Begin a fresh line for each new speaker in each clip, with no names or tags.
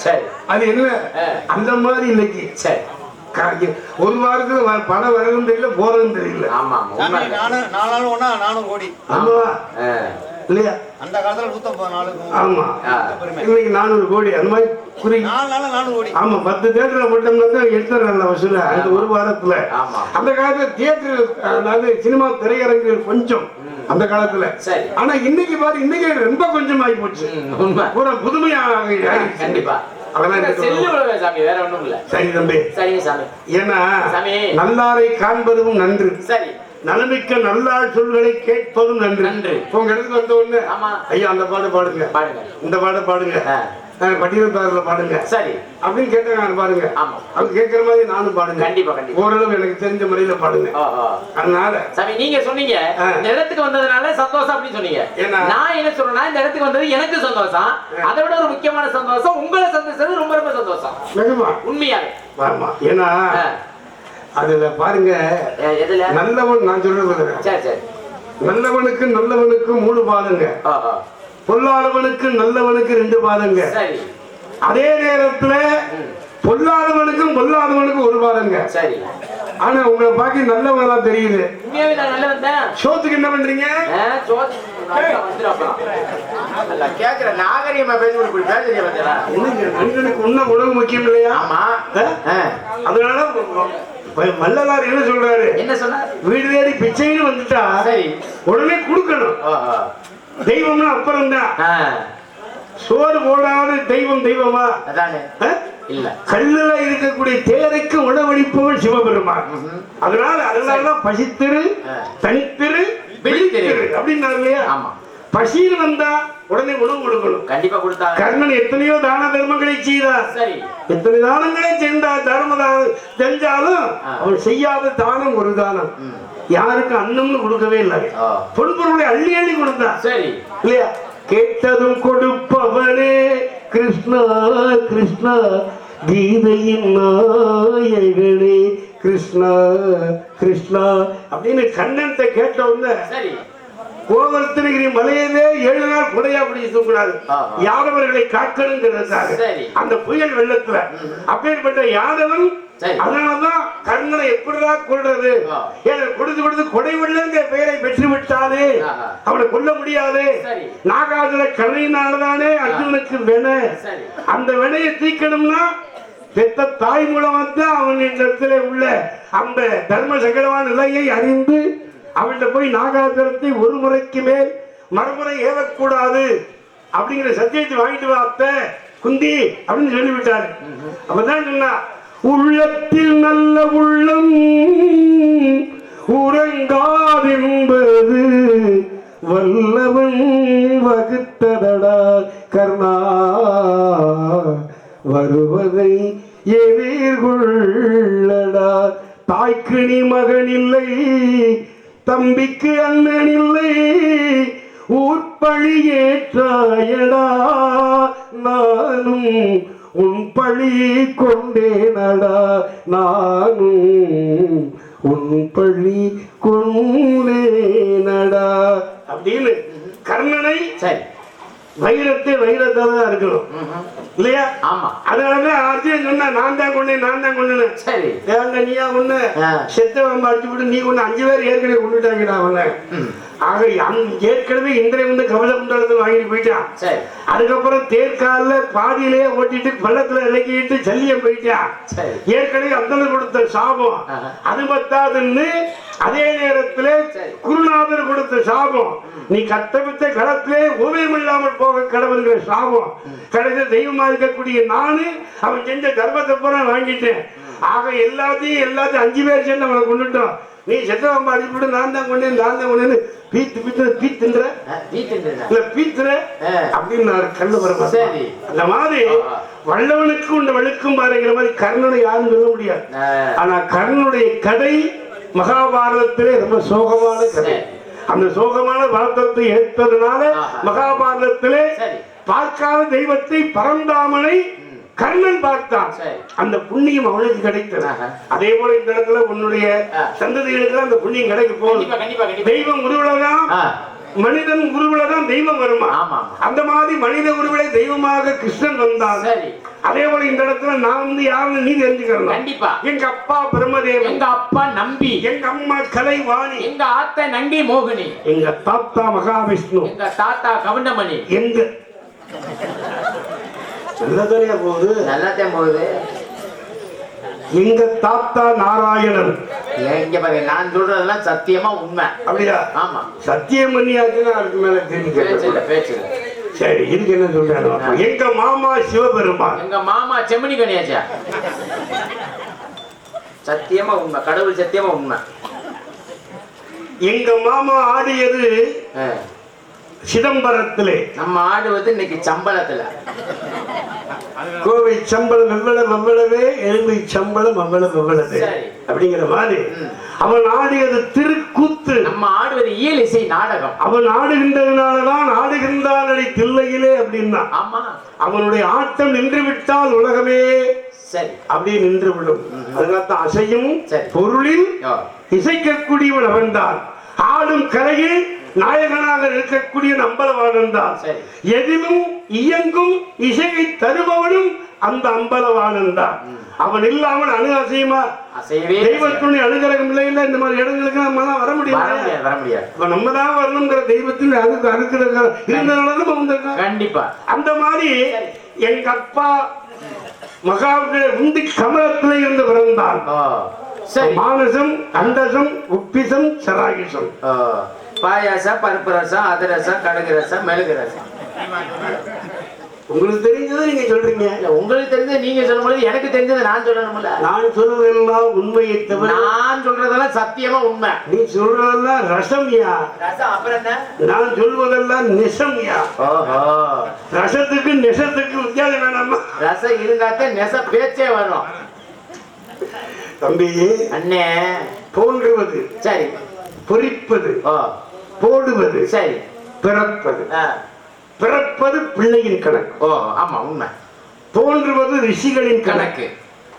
சரி.
அது என்ன. அந்த மாதிரி இன்னைக்கு
சரி.
ஒரு வாரத்துல பணம் வரதும் தெரியல போறதும் தெரியல.
ஆமா
நானும் நானும் கோடி.
ஆமா. இல்லையா?
அந்த காலத்துல நூத்தம்பது நாளுக்கு
ஆமா. இன்னைக்கு நானூறு கோடி அந்த மாதிரி குறி
நானும் கோடி.
ஆமா பத்து தேட்டர்ல போட்டோம்னா தான் எடுத்துறாங்க வசூல அந்த ஒரு வாரத்துல. அந்த காலத்துல தியேட்டர் அதாவது சினிமா திரையரங்குகள் கொஞ்சம் அந்த காலத்துல.
சரி.
ஆனா இன்னைக்கு பாரு இன்னைக்கு ரொம்ப கொஞ்சம் ஆகி போச்சு பூரா புதுமையா.
கண்டிப்பா.
சரி தம்பி.
சரிங்க சாமி.
ஏன்னா
சாமி.
நல்லாரை காண்பதும் நன்று.
சரி.
நலமிக்க நல்லாள் சொல்களை கேட்பதும் நன்று.
நன்று.
உங்க இடத்துக்கு வந்த உடனே. ஐயா அந்த பாட்டு பாடுங்க.
பாருங்க
இந்த பாட்டை பாடுங்க.
ஆ.
பட்டியலத்தாரில் பாடுங்க.
சரி.
அப்படின்னு கேட்டாங்க பாருங்க.
ஆமா.
அவங்க கேட்கிற மாதிரி நானும் பாடுங்க.
கண்டிப்பா கண்டிப்பா.
ஓரளவு எனக்கு தெரிஞ்ச முறையில பாடுங்க. அதனால
சாமி நீங்க சொன்னீங்க. இந்த இடத்துக்கு வந்ததுனால சந்தோஷம் அப்படின்னு சொன்னீங்க? நான் என்ன சொல்றேன்னா இந்த இடத்துக்கு வந்தது எனக்கு சந்தோஷம். அதை விட ஒரு முக்கியமான சந்தோஷம் உங்களை சந்தோஷம் ரொம்ப ரொம்ப சந்தோஷம். உண்மையாவே.
ஆமா ஏன்னா. அதுல பாருங்க. நல்லவன் நான் சொல்றது
சரி சரி.
நல்லவனுக்கு நல்லவனுக்கு மூணு பாதங்க. பொல்லாதவனுக்கு நல்லவனுக்கு ரெண்டு பாதங்க.
சரி.
அதே நேரத்துல பொல்லாதவனுக்கும் பொல்லாதவனுக்கும் ஒரு பாதங்க.
சரி.
ஆனா உங்களை பார்க்க நல்லவங்களா தெரியுது. சோத்துக்கு என்ன பண்றீங்க? மனிதனுக்கு உண்ண உணவு முக்கியம் இல்லையா. அதனால வ- வள்ளலார் என்ன சொல்றாரு?
என்ன சொன்னார்?
வீடு தேடி பிச்சைன்னு வந்துட்டா உடனே கொடுக்கணும். தெய்வம்னா அப்புறம் தான் சோறு போடாத தெய்வம் தெய்வமா?
அதானே? இல்ல.
கல்லுல இருக்கக்கூடிய தேரைக்கு உணவளிப்பவன் சிவபெருமான். அதனால அதனாலதான் பசித்திரு. தனித்திரு.
விழித்திரு
அப்படின்னாரு இல்லையா? பசியில் வந்தா உடனே உணவு கொடுக்கணும்.
கண்டிப்பா கொடுத்தாங்க.
கர்ணன் எத்தனையோ தான தர்மங்களை செய்தார்.
சரி.
எத்தனை தானங்களை சென்றார் தர்ம தானம் செஞ்சாலும்
ஆ.
அவன் செய்யாத தானம் ஒரு தானம். யாருக்கு அன்னம்னு கொடுக்கவே இல்லை. பொன்பொருளை அள்ளி அள்ளி கொடுத்தான்
சரி.
இல்லையா? கேட்டதும் கொடுப்பவனே கிருஷ்ணா கிருஷ்ணா கீதையின் நாயகனே கிருஷ்ணா கிருஷ்ணா அப்படின்னு கண்ணன்ட்ட கேட்ட உடனே
சரி.
கோவர்த்தனகிரி மலையிலே ஏழு நாள் குடையா பிடிச்சு தூக்கினாரு. யாதவர்களை காக்கணுங்கிறதுக்காக. அந்த புயல் வெள்ளத்துல அப்பேற்பட்ட யாதவன். அதனாலதான் கர்ணனை எப்படிதான் கொள்றது. ஏன்னா கொடுத்து கொடுத்து கொடை வெள்ளங்கிற பெயரை பெற்று விட்டாலே. அவனை கொல்ல முடியாது
சரி.
நாகாசுர கருணையினாலதானே அர்ஜுனுக்கு வினை
சரி
அந்த வினையை தீக்கணும்னா பெத்த தாய் மூலமா தான் அவன் இடத்துல உள்ள அந்த தர்ம சங்கடமான நிலையை அறிந்து அவன்கிட்ட போய் நாகாசுரத்தை ஒரு முறைக்கு மேல் மறுமுறை ஏவக்கூடாது அப்படிங்கிற சத்தியத்தை வாங்கிட்டு வா குந்தி அப்படின்னு சொல்லிவிட்டாரு. அப்பதான் சொன்னா உள்ளத்தில் நல்ல உள்ளம் உறங்காதென்பது வல்லவன் வகுத்ததடா கர்ணா வருவதை எதிர்கொள்ளடா. தாய்க்கு நீ மகன் இல்லை தம்பிக்கு அண்ணன் இல்லை. ஊர்பழி ஏற்றாயடா. நானும் உன் பழி கொண்டேனடா. நானும் உன் பழி கொண்டேனடா. அப்படின்னு கர்ணனை
சரி.
வைரத்தை வைரத்தால தான் இருக்கணும். இல்லையா
ஆமா
அதனாலதான் அர்ஜுன் சொன்னா நான் தான் கொண்டேன் நான் தான் கொண்டேன்
சரி
ஏன்டா நீயா ஒண்ணு
ஆ.
செத்தவன் அடிச்சு விட்டு நீ ஒண்ணு அஞ்சு பேர் ஏற்கனவே கொண்டுட்டாங்கடா அவனை. ஆக அந்த- ஏற்கனவே இந்திரன் வந்து கவலை குண்டலத்தை வாங்கிட்டு போயிட்டான் அதுக்கப்புறம் தேர்கால பாதியிலே ஓட்டிட்டு பள்ளத்துல இறக்கிட்டு சல்லியம் போயிட்டான் ஏற்கனவே அந்தனர் கொடுத்த சாபம். அது பத்தாதுன்னு அதே நேரத்துல. குருநாதர் கொடுத்த சாபம். நீ கத்தபித்த களத்திலே ஓவியம் இல்லாமல் போக கடவுள்கிற சாபம். கடைசி தெய்வமா இருக்கக்கூடிய நானு அவன் செஞ்ச கர்ப்பத்தை பூரா வாங்கிட்டேன். ஆக எல்லாத்தையும் எல்லாத்தையும் அஞ்சு பேர் சேர்ந்து அவனை கொண்டுட்டோம். நீ செத்தவன் அடிச்சுட்டு நான் தான் கொண்டேன் நான் தான் கொண்டேன்னு பீத்து பீத்து பீத்துன்ற. இல்ல பீத்துற. அப்படின்னு கண்ணு வரமா
சரி.
அந்த மாதிரி. வல்லவனுக்கு உண்ட வெளுக்கும் பாருங்கிற மாதிரி கர்ணனை யாரும் சொல்ல முடியாது. ஆனா கர்ணனுடைய கதை மகாபாரதத்திலே ரொம்ப சோகமான கதை. அந்த சோகமான பாரதத்தை ஏற்பதனால. மகாபாரதத்திலே. பார்க்காத தெய்வத்தை பரந்தாமனை கர்ணன் பார்த்தான். அந்த புண்ணியம் அவனுக்கு கிடைத்தது. அதே போல இந்த இடத்துல உன்னுடைய. சந்ததிகளுக்கு அந்த புண்ணியம் கிடைக்க
கண்டிப்பா
தெய்வம் உருவலாம் மனிதன் உருவில தான் தெய்வம் வருமா. அந்த மாதிரி மனித உருவிலை தெய்வமாக கிருஷ்ணன் வந்தான். அதே போல இந்த இடத்துல நான் வந்து யாருன்னு நீ தெரிஞ்சுக்கிறேன்
கண்டிப்பா.
எங்க அப்பா பிரம்மதேவன்.
எங்க அப்பா நம்பி.
எங்க அம்மா கலைவாணி.
எங்க ஆத்த நங்கி மோகினி.
எங்க தாத்தா மகாவிஷ்ணு.
எங்க தாத்தா கவுண்டமணி.
எங்க நல்லதானே போகுது?
நல்லாத்தான் போகுது.
எங்க தாத்தா நாராயணன்.
இங்க பாருங்க நான் சொல்றதெல்லாம் சத்தியமா உண்மை.
அப்படியா?
ஆமா.
சத்தியம் பண்ணியாச்சுன்னா அதுக்கு மேல தெரிஞ்சுக்கிறேன்
பேச்சு
சரி இதுக்கு என்ன சொல்றாரு எங்க மாமா சிவபெருமான்.
எங்க மாமா செம்மணி கணியாச்சா சத்தியமா உண்மை கடவுள் சத்தியமா உண்மை.
எங்க மாமா ஆடியது. சிதம்பரத்திலே.
நம்ம ஆடுவது இன்னைக்கு சம்பளத்துல.
கோவை சம்பளம் எவ்வளவு எவ்வளவே எலும்பை சம்பளம் எவ்வளவு
சரி.
அப்படிங்கிற மாதிரி. அவன் ஆடியது திருக்கூத்து.
நம்ம ஆடுவது இயல் இசை நாடகம்.
அவன் ஆடுகின்றதுனாலதான் ஆடுகின்றானடி தில்லையிலே அப்படின்னா.
ஆமா.
அவனுடைய ஆட்டம் நின்று விட்டால் உலகமே
சரி.
அப்படியே நின்று விடும் அதனால்தான் அசையும். பொருளில். இசைக்கக்கூடியவன் அவன்தான். ஆடும் கரையில் நாயகனாக இருக்கக்கூடிய அம்பலவாணன் தான். எதிலும் இயங்கும் இசையை தருபவனும் அந்த அம்பலவாணன் தான். அவன் இல்லாமல் அணு அசையுமா? தெய்வத்துடைய அனுகிரகம் இல்லை இல்லை இந்த மாதிரி இடங்களுக்கு நம்ம வர முடியாது
வர முடியாது.
இப்ப நம்ம தான் வரணுங்கிற தெய்வத்தில் அதுக்கு அனுக்கிற இருந்தனால நம்ம வந்திருக்கோம்.
கண்டிப்பா.
அந்த மாதிரி எங்க அப்பா மகாவிட உண்டி கமலத்திலே இருந்து பிறந்தான் மானசம் அண்டசம் உப்பிசம் சராகிசம்
பாயாசம் பருப்பு ரசம் அதிரசம் கடுகு ரசம் மெழுகு ரசம்.
உங்களுக்கு தெரிஞ்சதை நீங்க சொல்றீங்க.
இல்ல உங்களுக்கு தெரிஞ்சது நீங்க சொல்லும்போது எனக்கு தெரிஞ்சது நான் சொல்லணும்ல.
நான் சொல்வதெல்லாம் உண்மையை தவிர
நான் சொல்றதெல்லாம் சத்தியமா உண்மை.
நீ சொல்றதெல்லாம் ரசம்யா?
ரசம் அப்புறம் என்ன?
நான் சொல்வதெல்லாம் நெசம்யா?
ஓஹோ.
ரசத்துக்கு நெசத்துக்கு வித்தியாசம் வேணாமா
ரசம் இருந்தாத்தான் நெச பேச்சே வரும்.
தம்பி
அண்ணே.
தோன்றுவது
சரி.
பொறிப்பது
ஓ.
போடுவது
சரி.
பிறப்பது. பிறப்பது பிள்ளையின் கணக்கு.
ஓ ஆமா உண்மை.
தோன்றுவது ரிஷிகளின் கணக்கு.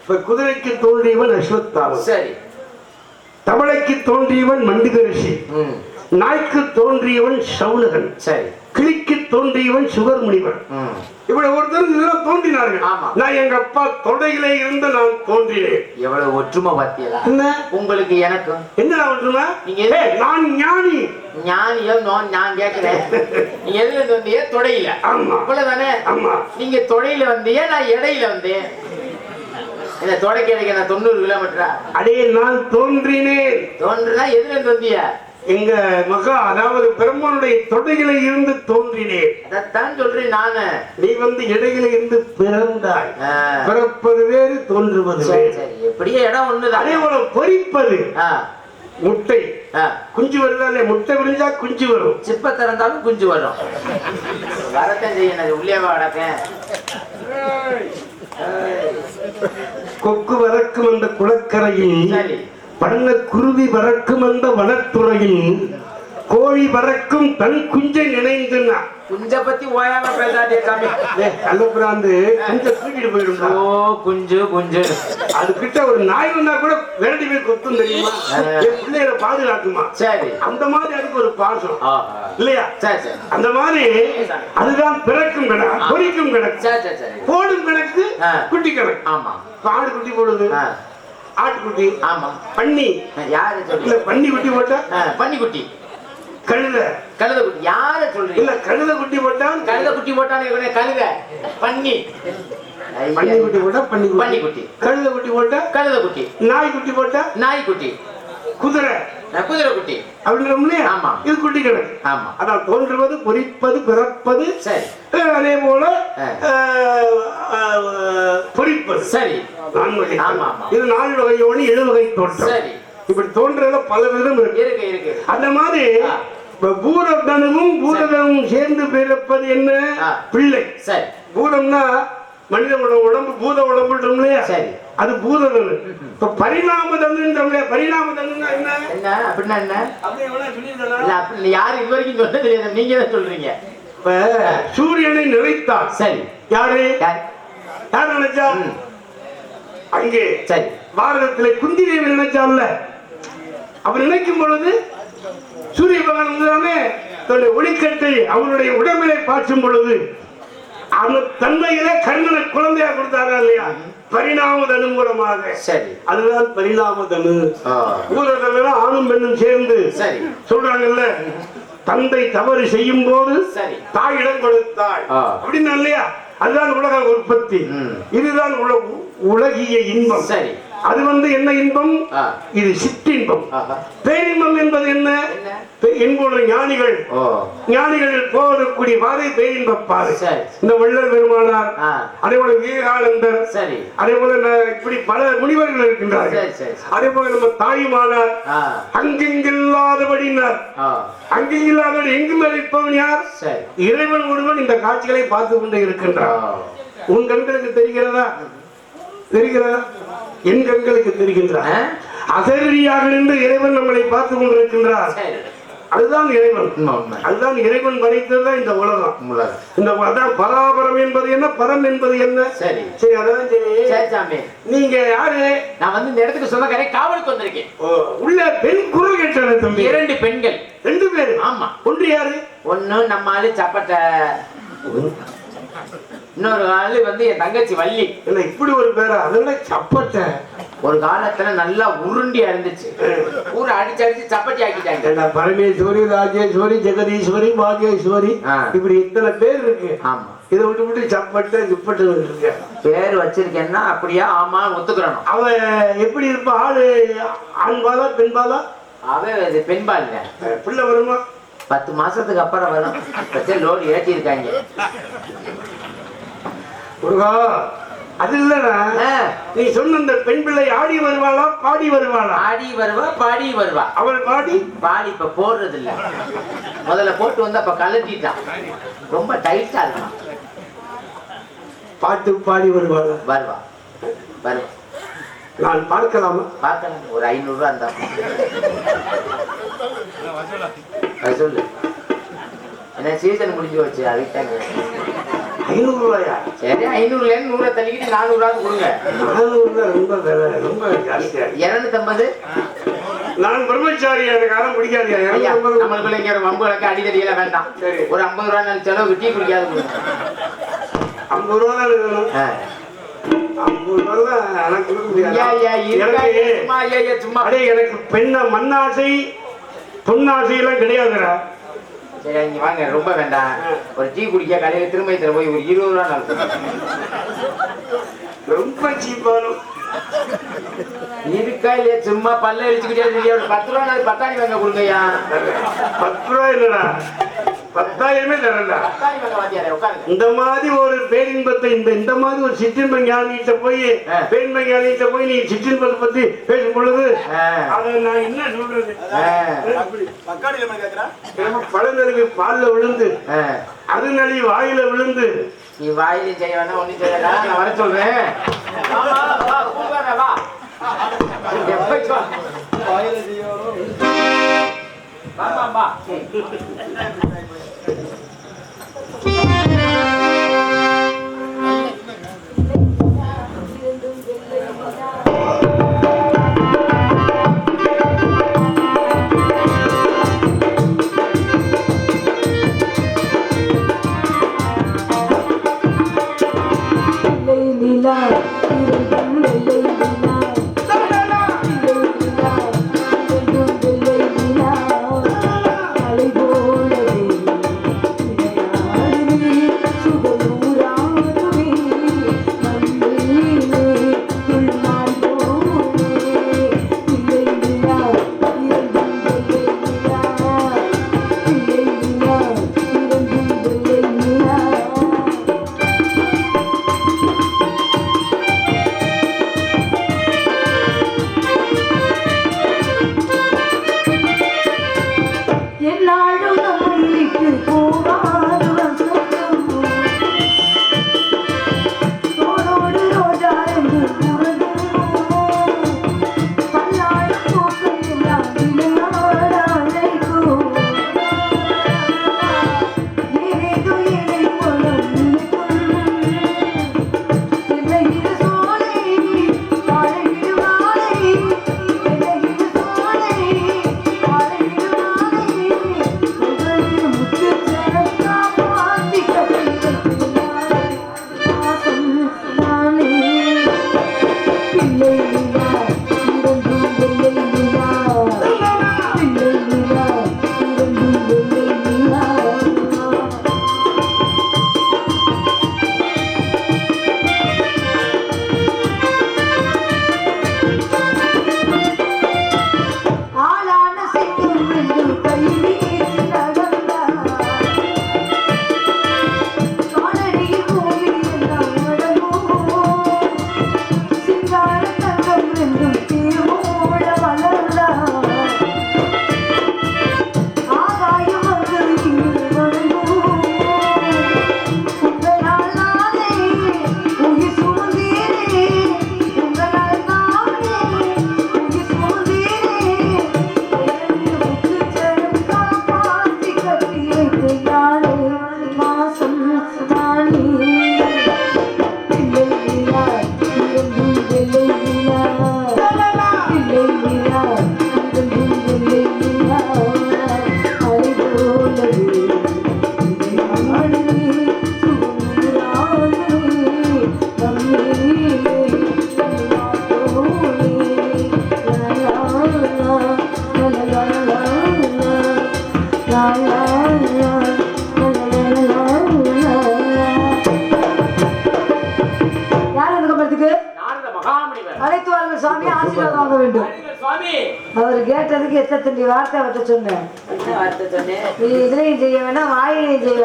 இப்ப குதிரைக்கு தோன்றியவன் அஸ்வத்தாமன்.
சரி.
தவளைக்கு தோன்றியவன் மண்டிக ரிஷி நாய்க்கு தோன்றியவன் சவுனகன்
சரி.
கிளிக்கு தோன்றியவன் சுகர் முனிவன்
ம்
இப்படி ஒருத்தர் இதெல்லாம் தோன்றினார்கள். நான் எங்க அப்பா தொடையிலே இருந்து நான் தோன்றினேன்.
எவ்வளவு ஒற்றுமை பார்த்தீங்களா
என்ன?
உங்களுக்கு எனக்கும்
என்ன ஒற்றுமை?
நீங்க
நான் ஞானி.
ஞானியோ நோ நான் கேட்கிறேன். நீங்க எதுல வந்தீங்க? தொடையில.
ஆமா.
அவ்வளவுதானே
ஆமா.
நீங்க தொடையில வந்தீங்க நான் இடையில வந்தேன். இந்த தொடைக்கு எனக்கு நான் தொண்ணூறு கிலோமீட்டரா?
அடே நான் தோன்றினேன்.
தோன்றுனா எதுல இருந்து வந்தீங்க?
எங்க மகா அதாவது பிரம்மனுடைய தொடையில இருந்து தோன்றினேன்
அதைத்தான் சொல்றேன் நானு.
நீ வந்து இடையில இருந்து பிறந்தாய். பிறப்பது வேறு தோன்றுவது வேறு.
எப்படியே இடம்
அதே
ஒண்ணுதான்.
போல பொறிப்பது. முட்டை. குஞ்சு வருதாலே முட்டை விரிஞ்சா குஞ்சு வரும்.
சிப்ப திறந்தாலும் குஞ்சு வரும். வரத்தான் செய்யணும் அது உள்ளே அடக்கேன்
கொக்கு வறக்கும் அந்த குளக்கரையில்
சரி
பண்ண குருவி பறக்கும் அந்த வனத்துறையில் கோழி பறக்கும் தன் குஞ்சை நினைந்துன்னா
குஞ்ச பத்தி ஓயாம பேசாதே சாமி.
கள்ளப்புறாந்து குஞ்சை தூக்கிட்டு போயிடும்டா
ஓ குஞ்சு குஞ்சு.
அது கிட்ட ஒரு நாய் வந்தா கூட போய் கொத்தும் தெரியுமா? என் பிள்ளைகளை பாதுகாக்குமா?
சரி.
அந்த மாதிரி அதுக்கு ஒரு பாசம். இல்லையா?
சரி சரி.
அந்த மாதிரி அதுதான் பிறக்கும் கணக்கு பொறிக்கும் கணக்கு
சரி சரி சரி.
போடும் கணக்கு. குட்டி கணக்கு
ஆமா.
ஆடு குட்டி போடுது. ஆட்டுக்குட்டி.
ஆமா.
பன்னி.
யாரு சொல்லி
பன்னி குட்டி போட்டா?
பன்னிக்குட்டி
கழுத.
கழுத குட்டி. யார சொல்றீங்க?
இல்ல கழுத குட்டி போட்டா?
கழுத குட்டி போட்டானே இவனே கழுத. பன்னி.
பன்னி குட்டி போட்டா பன்னி குட்டி.
பன்னிக்குட்டி
கழுத குட்டி போட்டா?
கழுத குட்டி.
நாய் குட்டி போட்டா?
நாய்க்குட்டி
குதிரை.
குதிரை குட்டி.
அப்படின்றோம்ல
ஆமா.
இது குட்டி கணக்கு
ஆமா.
அதான் தோன்றுவது பொறிப்பது பிறப்பது
சரி.
அதே போல பொறிப்பது.
சரி.
நான்கு
ஆமா.
இது நாலு வகை யோனி ஏழு வகை தோற்றம்.
சரி.
இப்படி தோன்றதுல பல விதம் இருக்கு. அந்த மாதிரி
ஆ.
இப்ப பூரதனுவும் பூரதனும் சேர்ந்து பிறப்பது என்ன. பிள்ளை.
சரி.
பூதம்னா மனிதனோட உடம்பு பூத உடம்புன்றோம் இல்லையா
சரி.
அது பூததனு இப்ப பரிணாம இல்லையா பரிணாம தனுன்னா என்ன?
என்ன? அப்படின்னா என்ன?
அப்படி எவ்வளவு சொல்லியிருந்தா
இல்ல அப்படி யாரு இது வரைக்கும் சொல்ல தெரியாது நீங்க தான் சொல்றீங்க.
இப்ப சூரியனை நினைத்தார்
சரி.
யாரு?
யார்?
யார் நினைச்சா. அங்கே.
சரி.
பாரதத்திலே குந்தி தேவி நினைச்சார்ல. அவர் நினைக்கும் பொழுது சூரிய பகவான் வந்துதானே தன்னுடைய ஒளிக்கட்டை அவனுடைய உடம்பிலே பாய்ச்சும் பொழுது அந்த தன்மையிலே கர்ணனை குழந்தையா கொடுத்தாரா இல்லையா? பரிணாம தனு மூலமாக.
சரி.
அதுதான் பரிணாம தனு ஊரர்கள் ஆணும் பெண்ணும் சேர்ந்து
சரி.
சொல்றாங்கல்ல தந்தை தவறு செய்யும் போது
சரி.
தாய் இடம் கொடுத்தாள். அப்படின்னு இல்லையா? அதுதான் உலக உற்பத்தி. இதுதான் உல- உலகிய இன்பம்.
சரி.
அது வந்து என்ன இன்பம்? இது சிற்றின்பம். பேரின்பம் என்பது என்ன? என்போட ஞானிகள். ஞானிகள் போகக்கூடிய பாதை பேரின்ப பாதை.
சரி.
இந்த வள்ளல் பெருமானார் அதே போல விவேகானந்தர்
சரி.
அதே போல இப்படி பல முனிவர்கள் இருக்கின்றார்கள்.
சரி சரி சரி.
அதே போல நம்ம தாயுமானார் அங்கெங்கில்லாதபடினார். அங்கெங்கில்லாதபடி எங்கும் இருப்பவன் யார்?
சரி.
இறைவன் ஒருவன் இந்த காட்சிகளை பார்த்து கொண்டு
ஆ,
இருக்கின்றான் உன் கண்களுக்கு தெரிகிறதா? தெரிகிறதா? என் கண்களுக்கு தெரிகின்றார்
ஆ?
அசரீரியாக நின்று இறைவன் நம்மளை பார்த்து கொண்டிருக்கின்றார். அதுதான் இறைவன். அதுதான் இறைவன் படைத்ததுதான் இந்த உலகம். இந்த அதான் பராபரம் என்பது என்ன? பரம் என்பது என்ன?
சரி.
சரி அதான் சரி நீங்க யாரு?
நான் வந்து இந்த இடத்துக்கு சொந்தக்காரே காவலுக்கு வந்திருக்கேன்.
உள்ள பெண் குரல் கேட்டாரு தம்பி.
இரண்டு பெண்கள்.
ரெண்டு பேரு.
ஆமா.
ஒன்று யாரு?
ஒண்ணு நம்ம ஆளு சப்பட்ட இன்னொரு ஆளு வந்து என் தங்கச்சி வள்ளி.
என்ன இப்படி ஒரு பேரா? அதோட சப்பட்ட
ஒரு காலத்துல நல்லா உருண்டியா இருந்துச்சு ஊரை அடிச்சு அடிச்சு சப்பட்டி ஆக்கிட்டாங்க.
பரமேஸ்வரி ராஜேஸ்வரி ஜெகதீஸ்வரி பாகேஸ்வரி
ஆ.
இப்படி இத்தனை பேர் இருக்கு?
ஆமா.
இதை விட்டு விட்டு சப்பட்ட துப்பட்டு இருக்கு.
பேர் வச்சிருக்கேன்னா அப்படியா ஆமா ஒத்துக்கிறணும்
அவ எப்படி இருப்பா ஆளு ஆண் பாலா பெண் பாலா?
அவ இது பெண்பால் இல்ல.
அஹ் பிள்ளை வருமா?
பத்து மாசத்துக்கு அப்புறம் வரும். லோடு ஏற்றி இருக்காங்க
முருகா அது இல்லடா. நீ சொன்ன அந்த பெண் பிள்ளை ஆடி வருவாளா பாடி வருவாளா?
ஆடி வருவா பாடி வருவா.
அவள் பாடி?
பாடி இப்ப போடுறது இல்ல முதல்ல போட்டு வந்து அப்ப கலட்டிட்டான் ரொம்ப டைட்டா இருக்கான்
பாட்டு பாடி வருவாளா?
வருவா. வருவா.
நான் பார்க்கலாமா?
பார்க்கலாம். ஒரு ஐநூறு ரூபா இருந்தா அது சொல்லு என்ன சீசன் முடிஞ்சு வச்சு அதுக்காங்க
ஐநூறு ரூபாயா
சரி ஐநூறுல இருந்து நூறை தள்ளிக்கிட்டு நானூறுவாவது கொடுங்க.
நானூறுல ரொம்ப விலை ரொம்ப ஜாஸ்தியா.
இருநூத்தம்பது?
நான் பிரம்மச்சாரி எனக்கு அதெல்லாம் பிடிக்காது.
நம்மளுக்குள்ள இங்க ஒரு வம்பு வழக்கு அடிதடி எல்லாம் வேண்டாம்.
சரி.
ஒரு ஐம்பது ரூபா நாள் செலவு டீ கொடுங்க
ஐம்பது ரூபா தான் வேணும்
ஆ.
ஐம்பது ரூபா தான் எனக்கு கொடுக்க முடியாது.
ஐயா, ஐயா, இருக்கா, ஐயா,
எனக்கு
சும்மா ஐயா, ஐயா, சும்மா.
அடே எனக்கு பெண்ண மண்ணாசை பொன்னாசை எல்லாம் கிடையாதுடா.
சரி இங்க வாங்க ரொம்ப வேண்டாம். ஒரு டீ குடிக்க கடையில திரும்ப போய் ஒரு இருபது ரூபா நாள் கொடுங்க.
ரொம்ப சீப்பானும்
இருக்கா இல்லையா சும்மா பல்ல அடிச்சுக்கிட்டே இருக்கீங்க ஒரு பத்து ரூபா பத்தாணி வாங்க கொடுங்கய்யா.
பத்து ரூபா இல்லடா. பத்தாயிரமே தரல இந்த மாதிரி ஒரு பேரின்பத்தை இந்த இந்த மாதிரி ஒரு சிற்றின்ப ஞானிகிட்ட போய். பேரின்ப ஞானிகிட்ட போய் நீ சிற்றின்பத்தை பத்தி பேசும் பொழுது. அதை நான் என்ன சொல்றது? பழநெருவி பால்ல விழுந்து. அது நலி வாயில விழுந்து.
நீ வாயிலும் செய்ய வேணாம் ஒண்ணும் செய்ய வேணாம் நான் வர சொல்றேன். வா, வா, வா,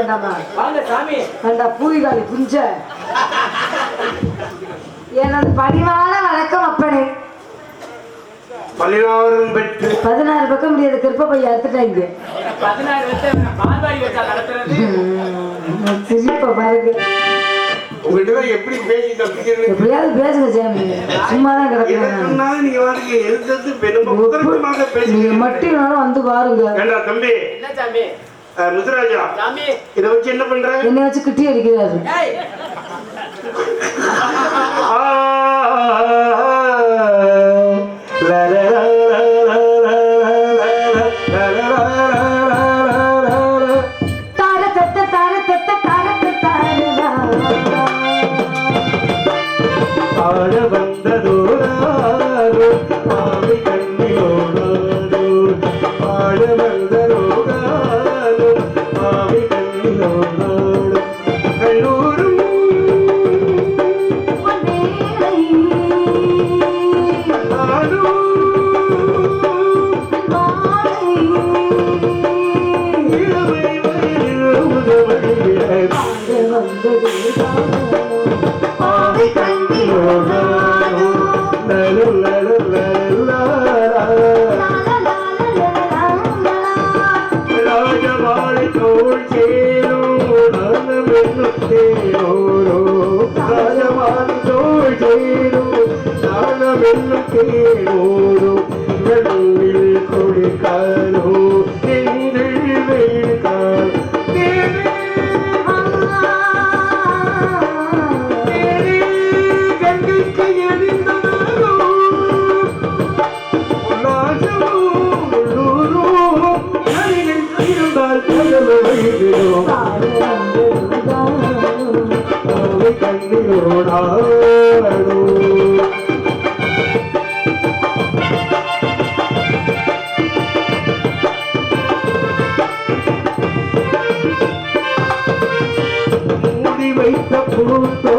வேண்டாமா? பூரிகாலி குஞ்ச. எனது பணிவான வணக்கம் அப்பனே.
பதினாறும்
பதினாறு பக்கம் முடியாது கிருப்ப பையன் அறுத்துட்டாங்க சிரிப்ப பாருங்க.
எப்படி
பேசுங்க சாமி. சும்மா தான்
கிடக்குறாங்க நீங்க
மட்டும் வந்து பாருங்க.
முத்துராஜா. இதை வச்சு என்ன பண்ற?
என்னை வச்சு கிட்டி அடிக்கிறாரு.
ಕೇಳೋ வைத்த புழுத்தோ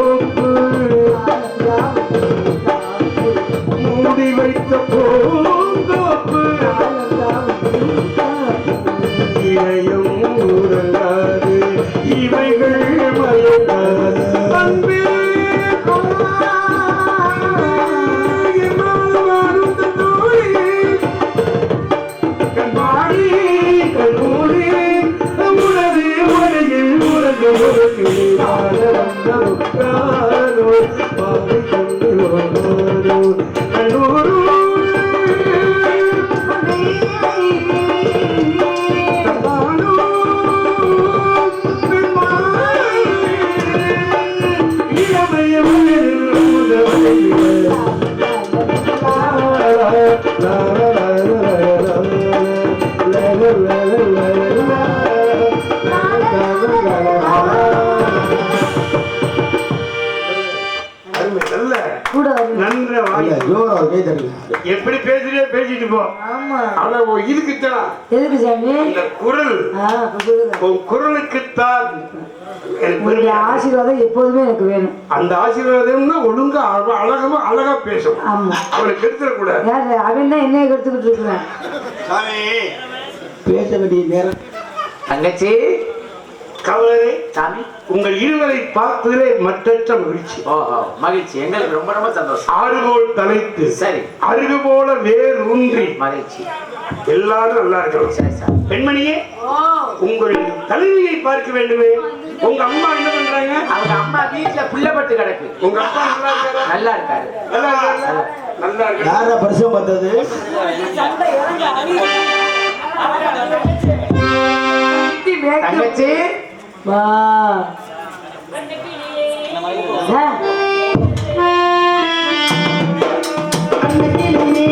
இதுக்குத்தான்.
எதுக்கு சாமி?
இந்த குரல். உன் குரலுக்குத்தான் எனக்கு
உங்களுடைய. ஆசீர்வாதம் எப்போதுமே எனக்கு வேணும்.
அந்த ஆசீர்வாதம்னா ஒழுங்கா அழ- அழகமா அழகா பேசும்.
ஆமா.
அவனுக்கு எடுத்துடக்கூடாது
யாரு அவன் தான் என்னைய கெடுத்துக்கிட்டு இருக்கிறேன்
சாமி.
பேச வேண்டிய நேரம்.
தங்கச்சி
கவலை
சாமி.
உங்கள் இருவரை பார்த்ததிலே மற்றற்ற மகிழ்ச்சி.
மகிழ்ச்சி. எங்களுக்கு ரொம்ப ரொம்ப சந்தோஷம்.
ஆறுகோல் தலைத்து
சரி.
அருகு போல வேர் ஊன்றி
மகிழ்ச்சி.
எல்லாரும் நல்லா இருக்கணும். பெண்மணியே உங்கள் தலைவியை பார்க்க வேண்டுமே. உங்க அம்மா என்ன பண்றாங்க?
அவங்க அம்மா வீட்டுல புள்ளப்பட்டு கிடக்கு.
உங்க அப்பா நல்லா இருக்காரு?
நல்லா இருக்காரு.
நல்லா இருக்காரு?
யார பரிசம் பார்த்தது
தங்கச்சி
வா. அன்னைக்கு நீ